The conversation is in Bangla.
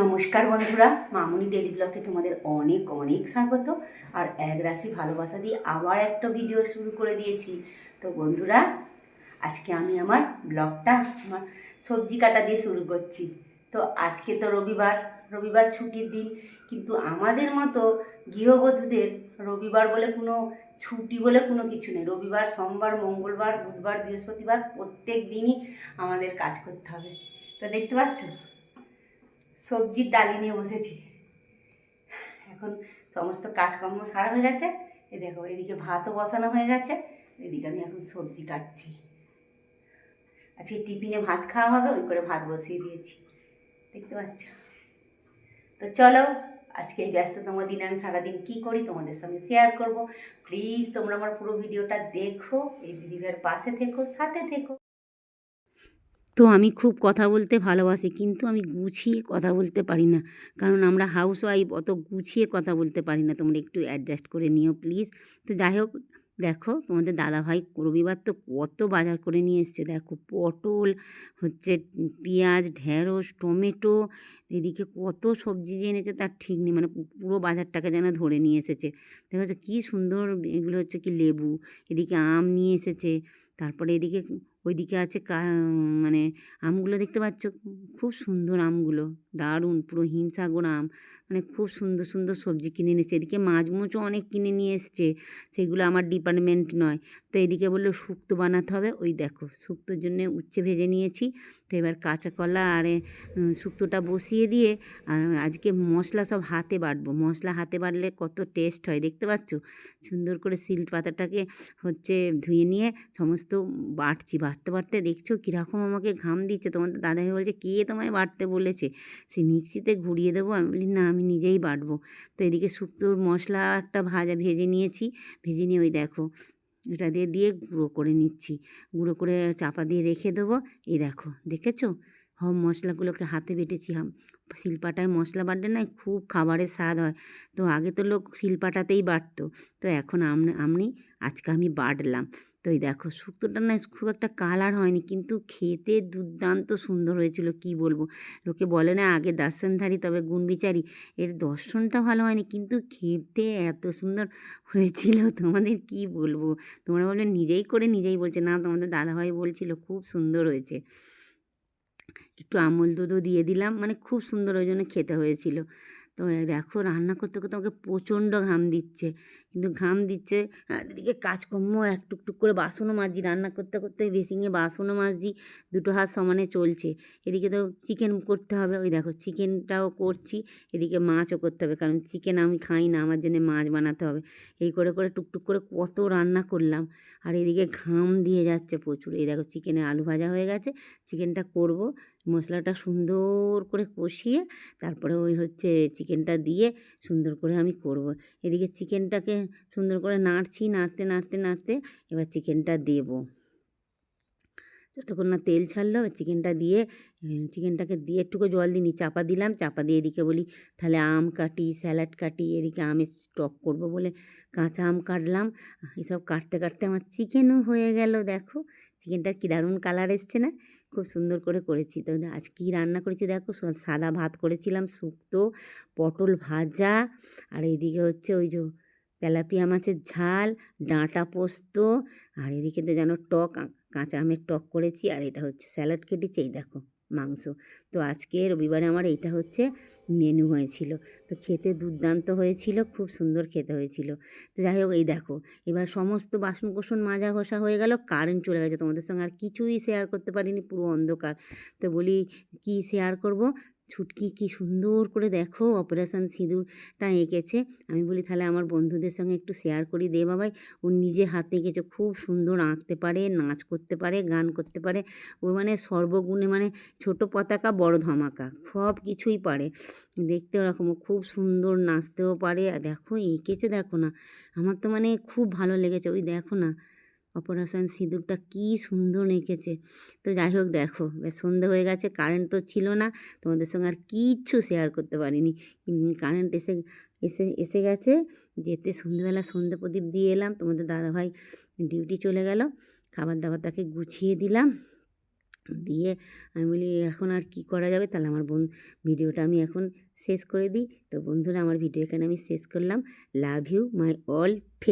নমস্কার বন্ধুরা, মামুনি ডেলি ব্লগে তোমাদের অনেক অনেক স্বাগত। আর এক রাশি ভালোবাসা দিয়ে আবার একটা ভিডিও শুরু করে দিয়েছি। তো বন্ধুরা, আজকে আমি আমার ব্লগটা আমার সবজি কাটা দিয়ে শুরু করছি। তো আজকে তো রবিবার রবিবার ছুটির দিন, কিন্তু আমাদের মতো গৃহবধূদের রবিবার বলে কোনো ছুটি বলে কোনো কিছু নেই। রবিবার, সোমবার, মঙ্গলবার, বুধবার, বৃহস্পতিবার প্রত্যেক দিনই আমাদের কাজ করতে হবে। তো দেখতে পাচ্ছ? সবজির ডালি নিয়ে বসেছি। এখন সমস্ত কাজকর্ম সারা হয়ে গেছে। এ দেখো, এদিকে ভাতও বসানো হয়ে গেছে। এদিকে আমি এখন সবজি কাটছি। আজকে টিফিনে ভাত খাওয়া হবে, ওই করে ভাত বসিয়ে দিয়েছি। দেখতে পাচ্ছ? তো চলো, আজকে এই ব্যস্ততম দিনে আমি সারাদিন কী করি তোমাদের সঙ্গে শেয়ার করব। প্লিজ তোমরা আমার পুরো ভিডিওটা দেখো, এই দিদিভাইয়ের পাশে থেকো, সাথে থেকো। তো আমি খুব কথা বলতে ভালোবাসি, কিন্তু আমি গুছিয়ে কথা বলতে পারি না। কারণ আমরা হাউস ওয়াইফ অত গুছিয়ে কথা বলতে পারি না। তোমরা একটু অ্যাডজাস্ট করে নিও প্লিজ তো যাই হোক, দেখো তোমাদের দাদাভাই রবিবার তো কত বাজার করে নিয়ে এসছে। দেখো পটল, হচ্ছে পেঁয়াজ, ঢেঁড়স, টমেটো, এদিকে কত সবজি যে এনেছে তার ঠিক নেই। মানে পুরো বাজারটাকে যেন ধরে নিয়ে এসেছে। দেখো তো কী সুন্দর এগুলো হচ্ছে কি লেবু, এদিকে আম নিয়ে এসেছে। তারপরে এদিকে ওইদিকে আছে কা মানে আমগুলো দেখতে পাচ্ছ? খুব সুন্দর আমগুলো, দারুণ, পুরো হিমসাগর আম। মানে খুব সুন্দর সুন্দর সবজি কিনে এনেছে। এদিকে মাছ মুচও অনেক কিনে নিয়ে এসছে। সেগুলো আমার ডিপার্টমেন্ট নয়। তো এদিকে বলল, শুক্তো বানাতে হবে। ওই দেখো, শুক্তোর জন্য উচ্ছে ভেজে নিয়েছি। তো এবার কাঁচা কলা আর শুক্তোটা বসিয়ে দিয়ে আজকে মশলা সব হাতে বাটবো। মশলা হাতে বাটলে কত টেস্ট হয়, দেখতে পাচ্ছ? সুন্দর করে সিল্ট পাতাটাকে হচ্ছে ধুয়ে নিয়ে সমস্ত বাটছি বাটতে বাড়তে দেখছ কীরকম আমাকে ঘাম দিচ্ছে। তোমাদের দাদাভাই বলছে, কে তোমায় বাটতে বলেছে? সে মিক্সিতে ঘুরিয়ে দেবো। আমি বলি, না, আমি নিজেই বাটবো তো এদিকে শুক্তোর মশলা একটা ভাজা ভেজে নিয়েছি। ভেজে নিয়ে ওই দেখো, এটা দিয়ে দিয়ে গুঁড়ো করে নিচ্ছি। গুঁড়ো করে চাপা দিয়ে রেখে দেবো। এই দেখো, দেখেছ? সব মশলাগুলোকে হাতে বেটেছি হাম। শিলপাটায় মশলা বাটলে না খুব খাবারের স্বাদ হয়। তো আগে তো লোক শিলপাটাতেই বাটতো তো এখন আমি আমি আজকে আমি বাটলাম তো এই দেখো, শুক্তোটা না খুব একটা কালার হয়নি, কিন্তু খেতে দুর্দান্ত সুন্দর হয়েছিল, কি বলব? লোকে বলে না আগে দর্শনধারী, তবে গুণবিচারী। এর দর্শনটা ভালো হয়নি, কিন্তু খেতে এত সুন্দর হয়েছিল, তোমাদের কি বলব? তোমরা বলবে নিজেই করে নিজেই বলছে, না তোমাদের দাদাভাই বলছিল, খুব সুন্দর হয়েছে। একটু আমল দুধও দিয়ে দিলাম মানে খুব সুন্দর, ওই জন্য খেতে হয়েছিল। তো দেখো, রান্না করতে করতে আমাকে প্রচণ্ড ঘাম দিচ্ছে। কিন্তু ঘাম দিচ্ছে। আর এদিকে কাজকর্ম, এক টুকটুক করে বাসনও মাজছি। রান্না করতে করতে বেসিংয়ে বাসনও মাজছি। দুটো হাত সমানে চলছে। এদিকে তো চিকেন করতে হবে। ওই দেখো, চিকেনটাও করছি। এদিকে মাছও করতে হবে। কারণ চিকেন আমি খাই না, আমার জন্য মাছ বানাতে হবে। এই করে করে, টুকটুক করে কত রান্না করলাম। আর এদিকে ঘাম দিয়ে যাচ্ছে প্রচুর। এই দেখো, চিকেনে আলু ভাজা হয়ে গেছে। চিকেনটা করব। মশলাটা সুন্দর করে কষিয়ে, তারপরে ওই হচ্ছে চিকেনটা দিয়ে সুন্দর করে আমি করব। এদিকে চিকেনটাকে সুন্দর করে নাড়ছি, নাড়তে নাড়তে নাড়তে এবার চিকেনটা দেবো। যতক্ষণ না তেল ছাড়লো, এবার চিকেনটা দিয়ে চিকেনটাকে দিয়ে একটুকু জল দিই চাপা দিলাম। চাপা দিয়ে এদিকে বলি, তাহলে আম কাটি, স্যালাড কাটি, এদিকে আমের স্টক করব বলে কাঁচা আম কাটলাম। এসব কাটতে কাটতে আমার চিকেনও হয়ে গেল, দেখো। চিকেনটা কী দারুণ কালার এসছে না? খুব সুন্দর করে করেছি। তো আজ কী রান্না করেছি দেখো? সাদা ভাত করেছিলাম, শুক্তো, পটল ভাজা, আর এইদিকে হচ্ছে ওই যে তেলাপিয়া মাছের ঝাল, ডাঁটা পোস্ত, আর এদিকে তো যেন টক কাঁচা আমের টক করেছি, আর এটা হচ্ছে স্যালাড কেটেছি, এই দেখো মাংস। তো আজকে রবিবারে আমার এইটা হচ্ছে মেনু হয়েছিল। তো খেতে দুর্দান্ত হয়েছিল, খুব সুন্দর খেতে হয়েছিল। তো যাই হোক, এই দেখো, এবার সমস্ত বাসন কোসন মাজা ঘষা হয়ে গেল কারেন্ট চলে গেছে। তোমাদের সঙ্গে আর কিছুই শেয়ার করতে পারিনি, পুরো অন্ধকার। তো বলি, কি শেয়ার করব? ছুটকি কি সুন্দর করে দেখো, অপারেশন সিঁদুরটা এঁকেছে। আমি বলি, তাহলে আমার বন্ধুদের সঙ্গে একটু শেয়ার করি দে বাবাই। ও নিজে হাতে এঁকেছে, খুব সুন্দর আঁকতে পারে, নাচ করতে পারে, গান করতে পারে। ও মানে সর্বগুণে মানে ছোট পতাকা, বড় ধমাকা, সব কিছুই পারে। দেখতে ওরকম খুব সুন্দর নাচতেও পারে। দেখো, এঁকেছে দেখো না। আমার তো মানে খুব ভালো লেগেছে। ওই দেখো না অপারেশন সিঁদুরটা কী সুন্দর এঁকেছে। তো যাই হোক দেখো, বেশ সন্ধে হয়ে গেছে কারেন্ট তো ছিল না, তোমাদের সঙ্গে আর কিচ্ছু শেয়ার করতে পারিনি। কারেন্ট এসে এসে এসে গেছে, যেতে সন্ধ্যেবেলা সন্ধে প্রদীপ দিয়ে এলাম, তোমাদের দাদাভাই ডিউটি চলে গেল খাবার দাবার তাকে গুছিয়ে দিলাম। দিয়ে আমি বলি, এখন আর কি করা যাবে? তাহলে আমার বোন ভিডিওটা আমি এখন শেষ করে দিই। তো বন্ধুরা, আমার ভিডিও এখানে আমি শেষ করলাম। Love you my all